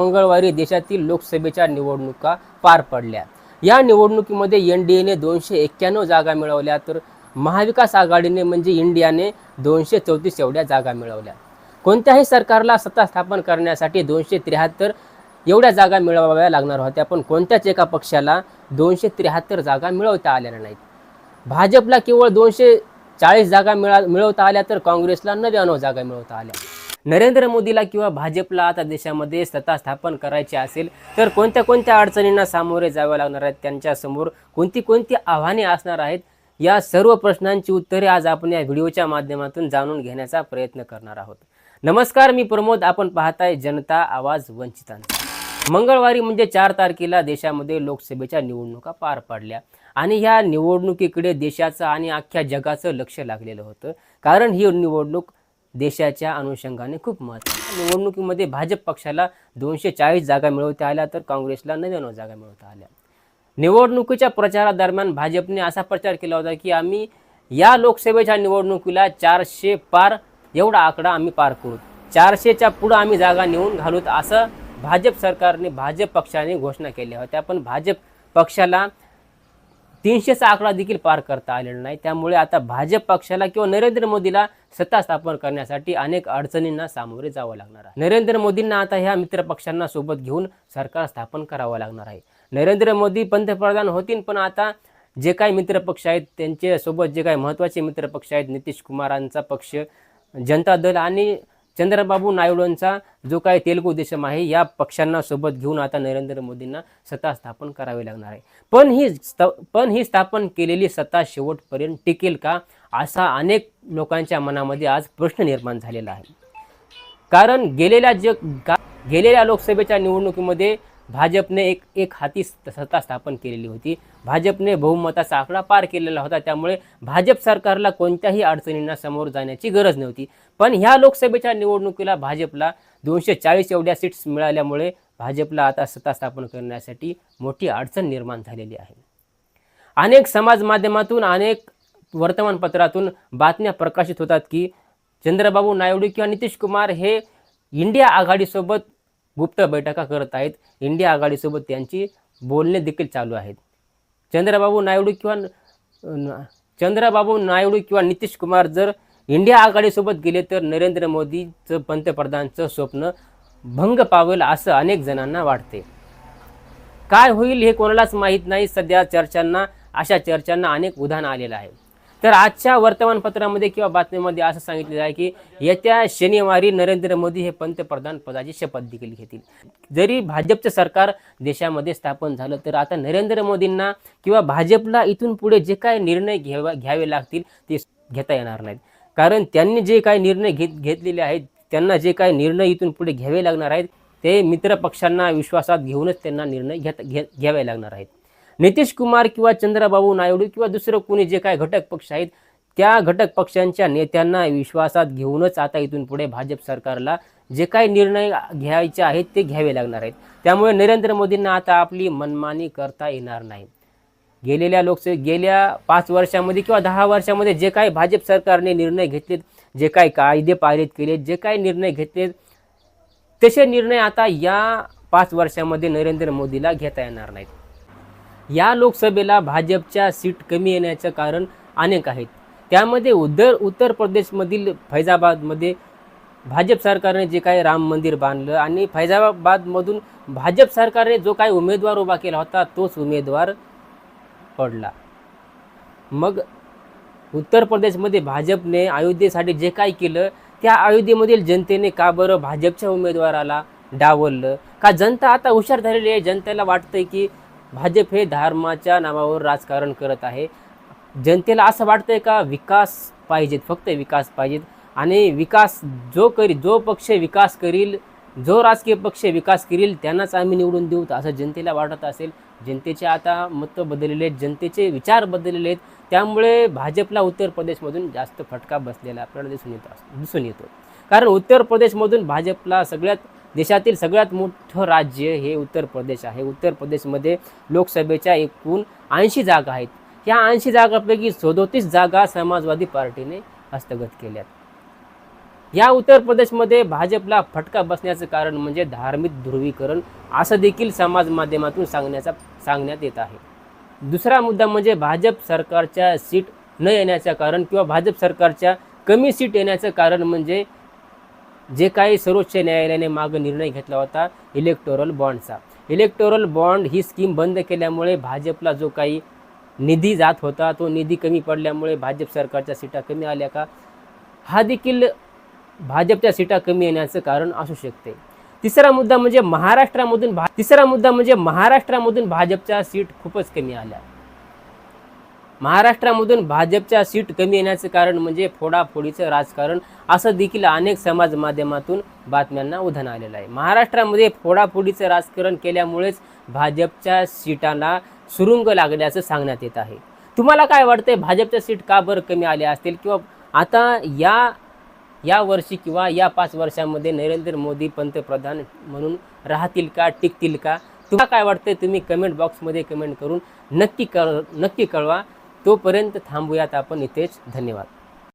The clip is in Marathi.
मंगळवारी देशातील लोकसभेच्या निवडणुका पार पडल्या. या निवडणुकीमध्ये एन डी एने दोनशे एक्क्याण्णव जागा मिळवल्या तर महाविकास आघाडीने म्हणजे इंडियाने दोनशे चौतीस एवढ्या जागा मिळवल्या. कोणत्याही सरकारला सत्ता स्थापन करण्यासाठी दोनशे त्र्याहत्तर एवढ्या जागा मिळवाव्या लागणार होत्या पण कोणत्याच एका पक्षाला दोनशे त्र्याहत्तर जागा मिळवता आलेल्या नाहीत. भाजपला केवळ दोनशे चाळीस जागा मिळा मिळवता आल्या तर काँग्रेसला नव्याण्णव जागा मिळवता आल्या. नरेंद्र मोदीला किंवा भाजपला आता देशामध्ये सत्ता स्थापन करायची असेल तर कोणत्या कोणत्या अडचणींना सामोरे जावे लागणार आहेत त्यांच्यासमोर कोणती कोणती आव्हाने असणार आहेत? या सर्व प्रश्नांची उत्तरे आज आपण या व्हिडिओच्या माध्यमातून जाणून घेण्याचा प्रयत्न करणार आहोत. नमस्कार मी प्रमोद. आपण पाहताय जनता आवाज वंचितांचा. मंगळवारी म्हणजे चार तारखेला देशामध्ये लोकसभेच्या निवडणुका पार पडल्या आणि ह्या निवडणुकीकडे देशाचं आणि अख्ख्या जगाचं लक्ष लागलेलं होतं. कारण ही निवडणूक देशाच्या अनुषंगाने खूप महत्त्व निवडणुकीमध्ये भाजप पक्षाला दोनशे चाळीस जागा मिळवता आल्या तर काँग्रेसला नव्याण्णव जागा मिळवता आल्या. निवडणुकीच्या प्रचारादरम्यान भाजपने असा प्रचार केला होता की आम्ही या लोकसभेच्या निवडणुकीला चारशे पार एवढा आकडा आम्ही पार करू. चारशेच्या पुढं आम्ही जागा नेऊन घालूत असं भाजप सरकारने भाजप पक्षाने घोषणा केल्या होत्या. पण भाजप पक्षाला तीनशेचा आकडा देखील पार करता आलेला नाही. त्यामुळे आता भाजप पक्षाला किंवा नरेंद्र मोदीला सत्ता स्थापन करण्यासाठी अनेक अडचणींना सामोरे जावं लागणार आहे. नरेंद्र मोदींना आता ह्या मित्रपक्षांना सोबत घेऊन सरकार स्थापन करावं लागणार आहे. नरेंद्र मोदी पंतप्रधान होतील पण आता जे काही मित्रपक्ष आहेत त्यांच्यासोबत जे काही महत्त्वाचे मित्रपक्ष आहेत नितीश कुमारांचा पक्ष जनता दल आणि चंद्रबाबू नायडूंचा जो काही तेलुगू देशम आहे या पक्षांना सोबत घेऊन आता नरेंद्र मोदींना सत्ता स्थापन करावी लागणार आहे. पण ही स्त पण ही स्थापन केलेली सत्ता शेवटपर्यंत टिकेल का असा अनेक लोकांच्या मनामध्ये आज प्रश्न निर्माण झालेला आहे. कारण गेलेल्या जग गेलेल्या लोकसभेच्या निवडणुकीमध्ये भाजपने एक एक हाती स- सत्ता स्थापन केलेली होती. भाजपने बहुमताचा आकडा पार केलेला होता. त्यामुळे भाजप सरकारला कोणत्याही अडचणींना समोर जाण्याची गरज नव्हती. पण ह्या लोकसभेच्या निवडणुकीला भाजपला दोनशे चाळीस एवढ्या सीट्स मिळाल्यामुळे भाजपला आता सत्ता स्थापन करण्यासाठी मोठी अडचण निर्माण झालेली आहे. अनेक समाज माध्यमातून अनेक वर्तमानपत्रातून बातम्या प्रकाशित होतात की चंद्रबाबू नायडू किंवा नितीश कुमार हे इंडिया आघाडीसोबत गुप्त बैठका करत आहेत इंडिया आघाडीसोबत त्यांची बोलणे देखील चालू आहेत. चंद्रबाबू नायडू किंवा चंद्रबाबू नायडू किंवा नितीश कुमार जर इंडिया आघाडीसोबत गेले तर नरेंद्र मोदीचं पंतप्रधानचं स्वप्न भंग पावेल असं अनेक जणांना वाटते. काय होईल हे कोणालाच माहीत नाही. सध्या चर्चांना अशा चर्चांना अनेक उधाण आलेलं आहे. तर आजच्या वर्तमानपत्रामध्ये किंवा बातमीमध्ये असं सांगितलेलं आहे की येत्या शनिवारी नरेंद्र मोदी हे पंतप्रधान पदाची शपथ देखील घेतील. जरी भाजपचं सरकार देशामध्ये स्थापन झालं तर आता नरेंद्र मोदींना किंवा भाजपला इथून पुढे जे काय निर्णय घ्यावा घ्यावे लागतील ते घेता येणार नाहीत. कारण त्यांनी जे काही निर्णय घेत घेतलेले आहेत त्यांना जे काही निर्णय इथून पुढे घ्यावे लागणार आहेत ते मित्र पक्षांना विश्वासात घेऊनच त्यांना निर्णय घेत घे घ्यावे लागणार आहेत. नितीश कुमार किंवा चंद्रबाबू नायडू किंवा दुसरं कोणी जे काय घटक पक्ष आहेत त्या घटक पक्षांच्या नेत्यांना विश्वासात घेऊनच आता इथून पुढे भाजप सरकारला जे काही निर्णय घ्यायचे आहेत ते घ्यावे लागणार आहेत. त्यामुळे नरेंद्र मोदींना आता आपली मनमानी करता येणार नाही. गेलेल्या लोकसे गेल्या पाच वर्षामध्ये किंवा दहा वर्षामध्ये जे काही भाजप सरकारने निर्णय घेतलेत जे काही कायदे पारित केलेत जे काही निर्णय घेतलेत तसे निर्णय आता या पाच वर्षामध्ये नरेंद्र मोदीला घेता येणार नाहीत. या लोकसभेला भाजपच्या सीट कमी येण्याचं कारण अनेक आहेत. त्यामध्ये उद्धर उत्तर प्रदेशमधील फैजाबादमध्ये भाजप सरकारने जे काही राम मंदिर बांधलं आणि फैजाबादमधून भाजप सरकारने जो काही उमेदवार उभा केला होता तोच उमेदवार पडला. मग उत्तर प्रदेशमध्ये भाजपने अयोध्येसाठी जे काही केलं त्या अयोध्येमधील जनतेने का बरं भाजपच्या उमेदवाराला डावललं? का जनता आता हुशार झालेली आहे? जनतेला वाटतंय की भाजप हे धर्माच्या नावावर राजकारण करत आहे. जनतेला असं वाटतंय का विकास पाहिजेत फक्त विकास पाहिजेत? आणि विकास जो करी जो पक्ष विकास करील जो राजकीय पक्ष विकास करील त्यांनाच आम्ही निवडून देऊ असं जनतेला वाटत असेल. जनतेचे आता मतं बदललेले आहेत जनतेचे विचार बदललेले आहेत. त्यामुळे भाजपला उत्तर प्रदेशमधून जास्त फटका बसलेला आपल्याला दिसून येतो दिसून येतो. कारण उत्तर प्रदेशमधून भाजपला सगळ्यात देशातील सगळ्यात मोठं राज्य हे उत्तर प्रदेश आहे. उत्तर प्रदेशमध्ये लोकसभेच्या एकूण ऐंशी जागा आहेत. ह्या ऐंशी जागापैकी सदोतीस जागा समाजवादी पार्टीने हस्तगत केल्यात. या उत्तर प्रदेशमध्ये भाजपला फटका बसण्याचं कारण म्हणजे धार्मिक ध्रुवीकरण असं देखील समाज माध्यमातून सांगण्याचा सांगण्यात येत आहे. दुसरा मुद्दा म्हणजे भाजप सरकारच्या सीट न येण्याचं कारण किंवा भाजप सरकारच्या कमी सीट येण्याचं कारण म्हणजे जे काही सर्वोच्च न्यायालयाने मागं निर्णय घेतला होता इलेक्टोरल बॉन्डचा इलेक्टोरल बॉन्ड ही स्कीम बंद केल्यामुळे भाजपला जो काही निधी जात होता तो निधी कमी पडल्यामुळे भाजप सरकारच्या सीटा कमी आल्या का? हा देखील भाजपच्या सीटा कमी येण्याचं कारण असू शकते. तिसरा मुद्दा म्हणजे महाराष्ट्रामधून भा तिसरा मुद्दा म्हणजे महाराष्ट्रामधून भाजपच्या सीट खूपच कमी आल्या. महाराष्ट्रामधून भाजपच्या सीट कमी येण्याचं कारण म्हणजे फोडाफोडीचं राजकारण असं देखील अनेक समाज माध्यमातून बातम्यांना उधाण आलेलं आहे. महाराष्ट्रामध्ये फोडाफोडीचं राजकारण केल्यामुळेच भाजपच्या सीटांना सुरुंग लागल्याचं सांगण्यात येत आहे. तुम्हाला काय वाटतंय भाजपच्या सीट का बरं कमी आल्या असतील? किंवा आता या या वर्षी किंवा या पाच वर्षामध्ये नरेंद्र मोदी पंतप्रधान म्हणून राहतील का टिकतील का? तुम्हाला काय वाटतंय तुम्ही कमेंट बॉक्समध्ये कमेंट करून नक्की कळ नक्की कळवा. तोपर्यंत थांबूयात आपण इथेच. धन्यवाद.